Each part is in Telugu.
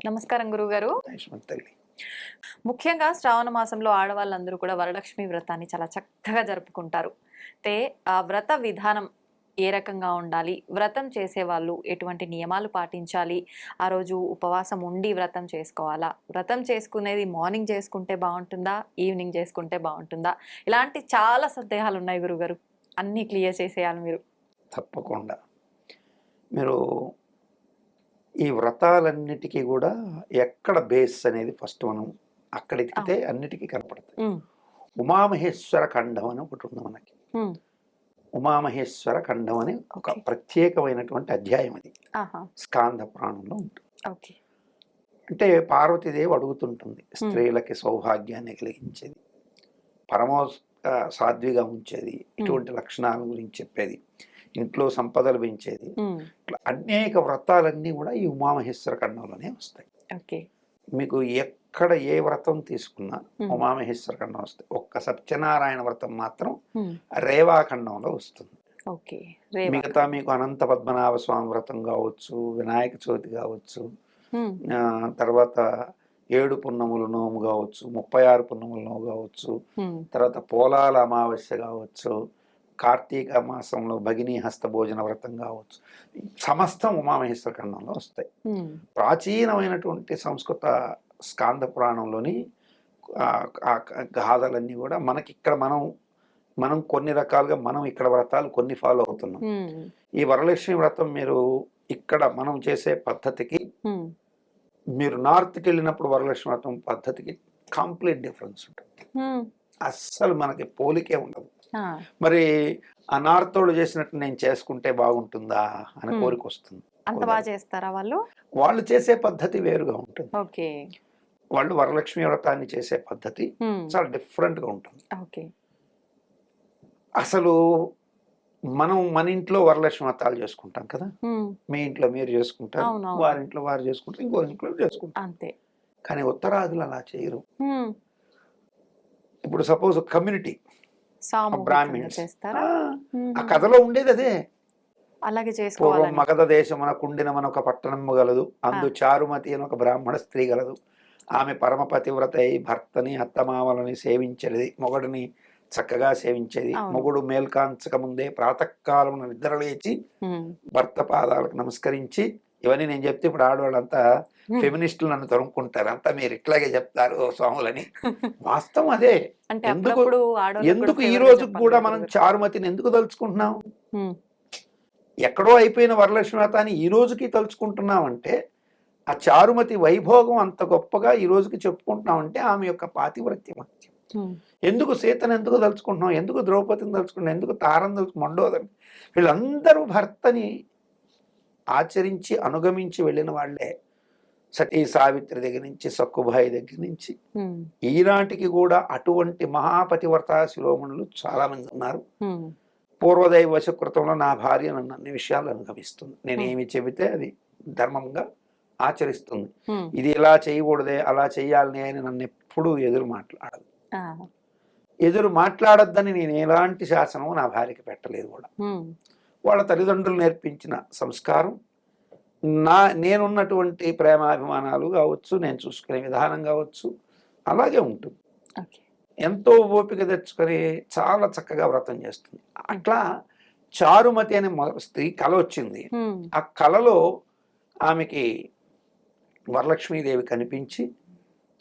నమస్కారం గురుగారు ముఖ్యంగా శ్రావణ మాసంలో ఆడవాళ్ళందరూ కూడా వరలక్ష్మి వ్రతాన్ని చాలా చక్కగా జరుపుకుంటారు. అయితే ఆ వ్రత విధానం ఏ రకంగా ఉండాలి? వ్రతం చేసేవాళ్ళు ఎటువంటి నియమాలు పాటించాలి? ఆ రోజు ఉపవాసం ఉండి వ్రతం చేసుకోవాలా? వ్రతం చేసుకునేది మార్నింగ్ చేసుకుంటే బాగుంటుందా? ఈవినింగ్ చేసుకుంటే బాగుంటుందా? ఇలాంటి చాలా సందేహాలు ఉన్నాయి గురుగారు అన్నీ క్లియర్ చేసేయాలి మీరు. తప్పకుండా. మీరు ఈ వ్రతాలన్నిటికీ కూడా ఎక్కడ బేస్ అనేది ఫస్ట్ మనం అక్కడ ఎతికితే అన్నిటికీ కనపడుతుంది ఉమ్, ఉమామహేశ్వర ఖండం అని ఒకటి ఉంది మనకి. ఉమ్, ఉమామహేశ్వర ఖండం అని ఒక. ప్రత్యేకమైనటువంటి అధ్యాయం అది. స్కాంద పురాణంలో ఉంటుంది. అంటే పార్వతీదేవి అడుగుతుంటుంది స్త్రీలకి సౌభాగ్యాన్ని కలిగించేది. పరమో సాధ్విగా ఉంచేది. ఇటువంటి లక్షణాల గురించి చెప్పేది. ఇంట్లో సంపదలు పెంచేది. ఇట్లా అనేక వ్రతాలన్నీ కూడా ఈ ఉమామహేశ్వర ఖండంలోనే వస్తాయి. మీకు ఎక్కడ ఏ వ్రతం తీసుకున్నా. ఉమామహేశ్వర ఖండం వస్తాయి. ఒక్క సత్యనారాయణ వ్రతం మాత్రం ఉమ్, రేవా ఖండంలో వస్తుంది. మిగతా మీకు అనంత పద్మనాభ స్వామి వ్రతం కావచ్చు వినాయక చవితి కావచ్చు తర్వాత ఏడు పున్నముల నోము కావచ్చు ముప్పై ఆరు పున్నముల నోము కావచ్చు తర్వాత పోలాల అమావాస్య కావచ్చు కార్తీక మాసంలో భగినీ హస్త భోజన వ్రతం కావచ్చు. సమస్తం ఉమామహేశ్వర ఖండంలో వస్తాయి. ప్రాచీనమైనటువంటి సంస్కృత స్కాంద పురాణంలోని గాథలన్నీ కూడా మనకి ఇక్కడ మనం మనం కొన్ని రకాలుగా మనం ఇక్కడ వ్రతాలు కొన్ని ఫాలో అవుతున్నాం. ఈ వరలక్ష్మి వ్రతం మీరు ఇక్కడ మనం చేసే పద్ధతికి మీరు నార్త్కి వెళ్ళినప్పుడు వరలక్ష్మి వ్రతం పద్ధతికి కంప్లీట్ డిఫరెన్స్ ఉంటుంది. అస్సలు మనకి పోలికే ఉండదు. మరి వాళ్ళు చేసినట్టు నేను చేసుకుంటే బాగుంటుందా అని. కోరిక వస్తుంది. అంత బాగా చేస్తారా వాళ్ళు? వాళ్ళు చేసే పద్ధతి వేరుగా ఉంటుంది. ఓకే. వాళ్ళు వరలక్ష్మి వ్రతాన్ని చేసే పద్ధతి చాలా different గా ఉంటుంది. ఓకే. అసలు మనం మన ఇంట్లో వరలక్ష్మి వ్రతాలు చేసుకుంటాం కదా? మీ ఇంట్లో మీరు చేసుకుంటారు. వారి ఇంట్లో వారు చేసుకుంటారు ఇంకో ఇంట్లో చేసుకుంటారు. అంతే. కానీ ఉత్తరాదులు అలా చేయరు. ఇప్పుడు సపోజ్ కమ్యూనిటీ బ్రాహ్మిన్స్. ఆ కథలో ఉండేది అదే. అలాగే పూర్వం చేసుకోవాలని. మగధ దేశమున కుండినమన ఒక పట్టణము గలదు. అందు చారుమతి అని ఒక బ్రాహ్మణ స్త్రీ గలదు. ఆమె పరమ పతివ్రత అయి భర్తని అత్తమామలని సేవించేది. మొగడిని చక్కగా సేవించేది. మొగుడు మేల్కాంచక ముందే ప్రాతకాలమున నిద్ర లేచి ఉమ్, భర్త పాదాలకు నమస్కరించి ఇవన్నీ నేను చెప్తే ఇప్పుడు ఆడవాళ్ళంతా. ఫెమినిస్టులు నన్ను తరుముకుంటారు. అంతా మీరు ఇట్లాగే చెప్తారు స్వాములని. వాస్తవం అదే. అంటే ఎందుకు- ఎందుకు ఈ రోజు కూడా మనం. చారుమతిని ఎందుకు తలుచుకుంటున్నాం? ఎక్కడో అయిపోయిన వరలక్ష్మి ఈ రోజుకి తలుచుకుంటున్నామంటే ఆ చారుమతి వైభోగం అంత గొప్పగా ఈ రోజుకి చెప్పుకుంటున్నామంటే ఆమె యొక్క పాతివ్రత్యం. ఎందుకు సీతను ఎందుకు తలుచుకుంటున్నాం? ఎందుకు ద్రౌపదిని తలుచుకుంటున్నాం? ఎందుకు తారం తలుచు మండోదరి వీళ్ళందరూ భర్తని ఆచరించి అనుగమించి వెళ్ళిన వాళ్ళే. సతీ సావిత్రి దగ్గర నుంచి సక్కుబాయి దగ్గర నుంచి ఈనాటికి కూడా అటువంటి మహాపతివ్రత శిరోమణులు చాలామంది ఉన్నారు. ఉమ్, పూర్వదైవ వశకృతంలో నా భార్య నన్ను అన్ని విషయాలు అనుగమిస్తుంది నేను ఏమి చెబితే అది ధర్మంగా ఆచరిస్తుంది. ఇది ఇలా చేయకూడదే అలా చేయాలని అని నన్ను ఎప్పుడూ ఎదురు మాట్లాడదు. ఎదురు మాట్లాడొద్దని నేను ఎలాంటి శాసనం నా భార్యకి పెట్టలేదు కూడా. వాళ్ళ తల్లిదండ్రులు నేర్పించిన సంస్కారం నా నేనున్నటువంటి ప్రేమాభిమానాలు కావచ్చు నేను చూసుకునే విధానం కావచ్చు అలాగే ఉంటుంది. ఎంతో ఓపిక తెచ్చుకొని చాలా చక్కగా వ్రతం చేస్తుంది. అట్లా చారుమతి అనే స్త్రీ కళ వచ్చింది. ఆ కళలో ఆమెకి వరలక్ష్మీదేవి కనిపించి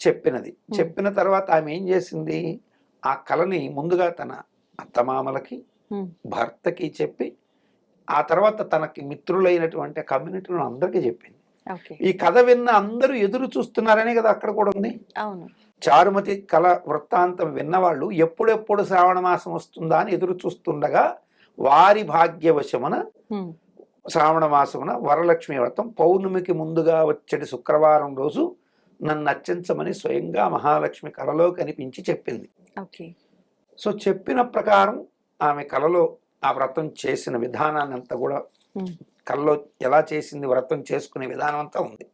చెప్పినది. చెప్పిన తర్వాత ఆమె ఏం చేసింది? ఆ కళని ముందుగా తన అత్తమామలకి భర్తకి చెప్పి ఆ తర్వాత తనకి మిత్రులైనటువంటి కమ్యూనిటీలో అందరికీ చెప్పింది. ఈ కథ విన్న అందరూ ఎదురు చూస్తున్నారనే కదా అక్కడ కూడా ఉంది. అవును. చారుమతి కళ వృత్తాంతం విన్నవాళ్ళు ఎప్పుడెప్పుడు శ్రావణ మాసం వస్తుందా అని ఎదురు చూస్తుండగా వారి భాగ్యవశమున శ్రావణ మాసమున వరలక్ష్మి వ్రతం పౌర్ణమికి ముందుగా వచ్చేటి శుక్రవారం రోజు నన్ను అర్చించమని స్వయంగా మహాలక్ష్మి కళలో కనిపించి చెప్పింది. సో చెప్పిన ప్రకారం ఆమె కళలో ఆ వ్రతం చేసిన విధానాన్ని అంతా కూడా కళలో ఎలా చేసింది వ్రతం చేసుకునే విధానం అంతా ఉంది.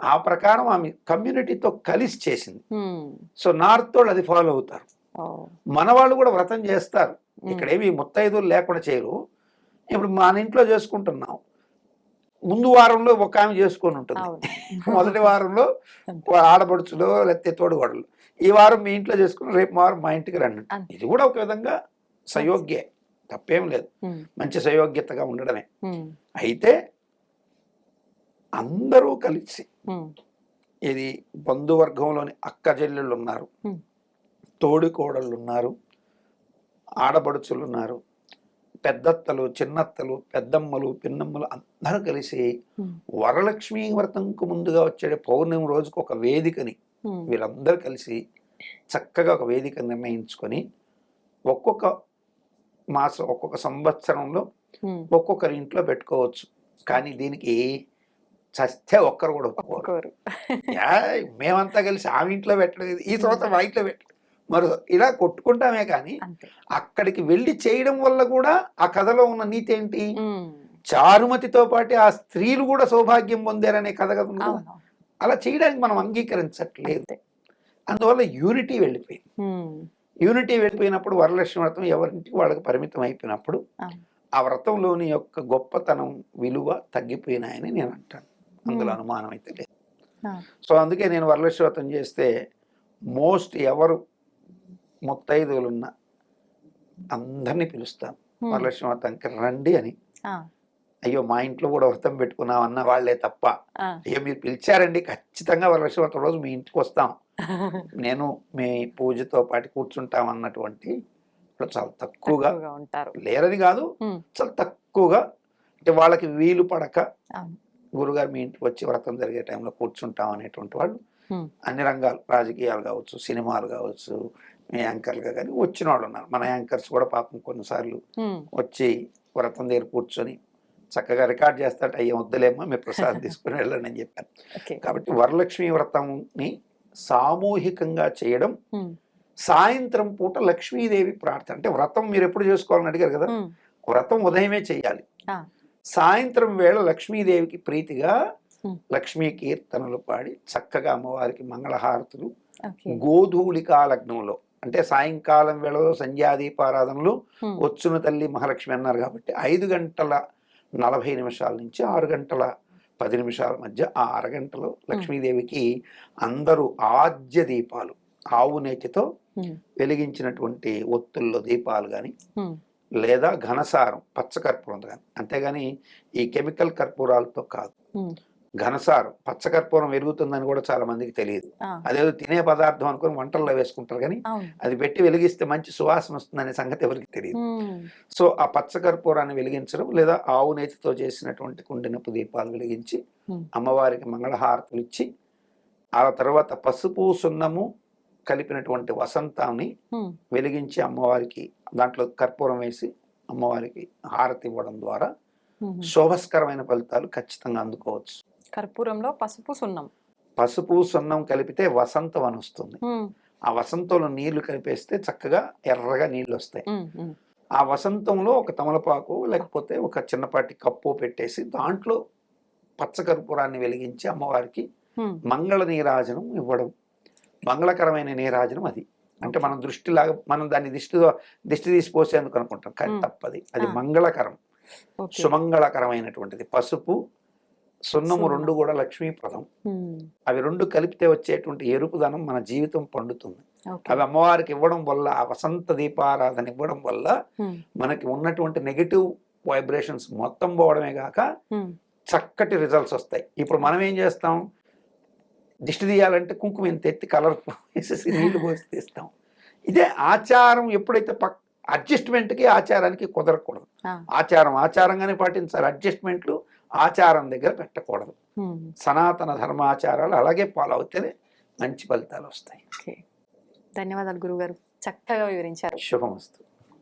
ఆ ప్రకారం ఆమె కమ్యూనిటీతో కలిసి చేసింది. సో నార్త్ వాళ్ళు అది ఫాలో అవుతారు. మన వాళ్ళు కూడా వ్రతం చేస్తారు. ఇక్కడేమి ముత్తైదులు లేకుండా చేయరు. ఇప్పుడు మన ఇంట్లో చేసుకుంటున్నాం. ముందు వారంలో ఒక ఆమె చేసుకొని ఉంటుంది. మొదటి వారంలో అంతే. ఆడపడుచులో లేకపోతే తోడుగోడలు ఈ వారం మీ ఇంట్లో చేసుకుని రేపు వారం మా ఇంటికి రండి. ఇది కూడా ఒక విధంగా సయోగ్యే. తప్పేం లేదు. మంచి సయోగ్యతగా ఉండడమే. అయితే అందరూ కలిసి ఇది బంధువర్గంలోని అక్క చెల్లెళ్ళు ఉన్నారు. Hmm. తోడి కోడళ్ళు ఉన్నారు. ఆడపడుచులు ఉన్నారు. పెద్దత్తలు చిన్నత్తలు పెద్దమ్మలు పిన్నమ్మలు అందరూ కలిసి వరలక్ష్మి వ్రతంకు ముందుగా వచ్చే పౌర్ణమి రోజుకు ఒక వేదికని వీళ్ళందరూ కలిసి చక్కగా ఒక వేదిక నిర్ణయించుకొని ఒక్కొక్క మాసం ఒక్కొక్క సంవత్సరంలో. ఒక్కొక్కరి ఇంట్లో పెట్టుకోవచ్చు. కానీ దీనికి చస్తే ఒక్కరు కూడా ఒప్పుకోరు. మేమంతా కలిసి ఆమె ఇంట్లో పెట్టలేదు ఈ సంవత్సరం మా ఇంట్లో పెట్టలేదు మరి ఇలా కొట్టుకుంటామే కానీ అక్కడికి వెళ్ళి చేయడం వల్ల కూడా ఆ కథలో ఉన్న నీతి ఏంటి? చారుమతితో పాటు ఆ స్త్రీలు కూడా సౌభాగ్యం పొందారనే కథ కదా అలా చేయడానికి మనం అంగీకరించట్లేదు. అందువల్ల యూనిటీ వెళ్ళిపోయింది. యూనిటీ వెళ్ళిపోయినప్పుడు వరలక్ష్మి వ్రతం ఎవరింటికి వాళ్ళకి పరిమితం అయిపోయినప్పుడు. ఆ వ్రతంలోని యొక్క గొప్పతనం విలువ తగ్గిపోయినాయని నేను అంటాను. అందులో. అనుమానం అయితే లేదు. సో అందుకే నేను వరలక్ష్మి వ్రతం చేస్తే మోస్ట్ ఎవరు ముత్తైదువులున్న అందరినీ పిలుస్తాను. వరలక్ష్మి వ్రతానికి రండి అని. అయ్యో మా ఇంట్లో కూడా వ్రతం పెట్టుకున్నాం అన్న వాళ్ళే తప్ప. అయ్యో మీరు పిలిచారండి ఖచ్చితంగా వరలక్ష్మి వ్రతం రోజు మీ ఇంటికి వస్తాం. నేను మీ పూజతో పాటు కూర్చుంటాం అన్నటువంటి చాలా తక్కువగా ఉంటారు. లేరని కాదు చాలా తక్కువగా అంటే వాళ్ళకి వీలు పడక గురుగారు మీ ఇంటికి వచ్చి వ్రతం జరిగే టైంలో కూర్చుంటాం అనేటువంటి వాళ్ళు. అన్ని రంగాలు రాజకీయాలు కావచ్చు సినిమాలు కావచ్చు యాంకర్లుగా కానీ వచ్చిన వాళ్ళు ఉన్నారు. మన యాంకర్స్ కూడా పాపం కొన్నిసార్లు వచ్చి వ్రతం దగ్గర కూర్చొని చక్కగా రికార్డ్ చేస్తాట అయ్యే వద్దులేమో మీ ప్రసాద్ తీసుకుని వెళ్ళండి అని చెప్పాను ఓకే. కాబట్టి వరలక్ష్మి వ్రతంని సామూహికంగా చేయడం సాయంత్రం పూట లక్ష్మీదేవి ప్రార్థన. అంటే వ్రతం మీరు ఎప్పుడు చేసుకోవాలని అడిగారు కదా? వ్రతం ఉదయమే చేయాలి. సాయంత్రం వేళ లక్ష్మీదేవికి ప్రీతిగా. లక్ష్మీ కీర్తనలు పాడి చక్కగా అమ్మవారికి మంగళహారతులు. గోధూళికా లగ్నంలో అంటే సాయంకాలం వేళలో సంధ్యాదీపారాధనలు వచ్చున తల్లి మహాలక్ష్మి అన్నారు కాబట్టి ఐదు గంటల నలభై నిమిషాల నుంచి ఆరు గంటల పది నిమిషాల మధ్య ఆ అరగంటలో లక్ష్మీదేవికి అందరూ ఆద్య దీపాలు ఆవు నేతితో వెలిగించినటువంటి ఒత్తుల్లో దీపాలు కానీ లేదా ఘనసారం పచ్చ కర్పూరం కానీ అంతేగాని ఈ కెమికల్ కర్పూరాలతో కాదు. ఘనసారం పచ్చ కర్పూరం వెలుగుతుందని కూడా చాలా మందికి తెలియదు. అదేదో తినే పదార్థం అనుకుని వంటల్లో వేసుకుంటారు కానీ అది పెట్టి వెలిగిస్తే మంచి సువాసన వస్తుందనే సంగతి ఎవరికి తెలియదు. సో ఆ పచ్చ కర్పూరాన్ని వెలిగించడం లేదా ఆవు నేతితో చేసినటువంటి కుండినపు దీపాలు వెలిగించి. అమ్మవారికి మంగళహారతులు ఇచ్చి ఆ తర్వాత పసుపు సున్నము కలిపినటువంటి వసంతాన్ని వెలిగించి అమ్మవారికి దాంట్లో కర్పూరం వేసి అమ్మవారికి హారతి ఇవ్వడం ద్వారా. శోభస్కరమైన ఫలితాలు ఖచ్చితంగా అందుకోవచ్చు. కర్పూరంలో పసుపు సున్నం. పసుపు సున్నం కలిపితే వసంతం అని వస్తుంది. ఆ వసంతంలో నీళ్ళు కలిపేస్తే చక్కగా ఎర్రగా నీళ్ళు వస్తాయి. ఆ వసంతంలో ఒక తమలపాకు లేకపోతే ఒక చిన్నపాటి కప్పు పెట్టేసి దాంట్లో పచ్చ కర్పూరాన్ని వెలిగించి అమ్మవారికి మంగళ నీరాజనం ఇవ్వడం. మంగళకరమైన నీరాజనం అది. అంటే మనం దృష్టిలాగా మనం దాన్ని దిష్టితో దిష్టి తీసి పోసేందుకు అనుకుంటాం. కానీ. తప్పది. అది. మంగళకరం. సుమంగళకరమైనటువంటిది. పసుపు సున్నము సున్నం. రెండు కూడా లక్ష్మీప్రదం అవి రెండు కలిపితే వచ్చేటువంటి ఎరుపుదనం మన జీవితం పండుతుంది. అవి అమ్మవారికి ఇవ్వడం వల్ల ఆ వసంత దీపారాధన ఇవ్వడం వల్ల మనకి ఉన్నటువంటి నెగిటివ్ వైబ్రేషన్స్ మొత్తం పోవడమే కాక చక్కటి రిజల్ట్స్ వస్తాయి. ఇప్పుడు మనం ఏం చేస్తాం? దిష్టి తీయాలంటే కుంకుమ ఎంత ఎత్తి కలర్ వేసేసి నీళ్ళు పోసి తీస్తాం. ఇదే ఆచారం ఎప్పుడైతే పక్ అడ్జస్ట్మెంట్కి ఆచారానికి కుదరకూడదు. ఆచారం ఆచారంగానే పాటించాలి. అడ్జస్ట్మెంట్లు ఆచారం దగ్గర పెట్టకూడదు. సనాతన ధర్మాచారాలు అలాగే ఫాలో అవుతేనే మంచి ఫలితాలు వస్తాయి. ధన్యవాదాలు గురుగారు. చక్కగా వివరించారు. శుభమస్తు.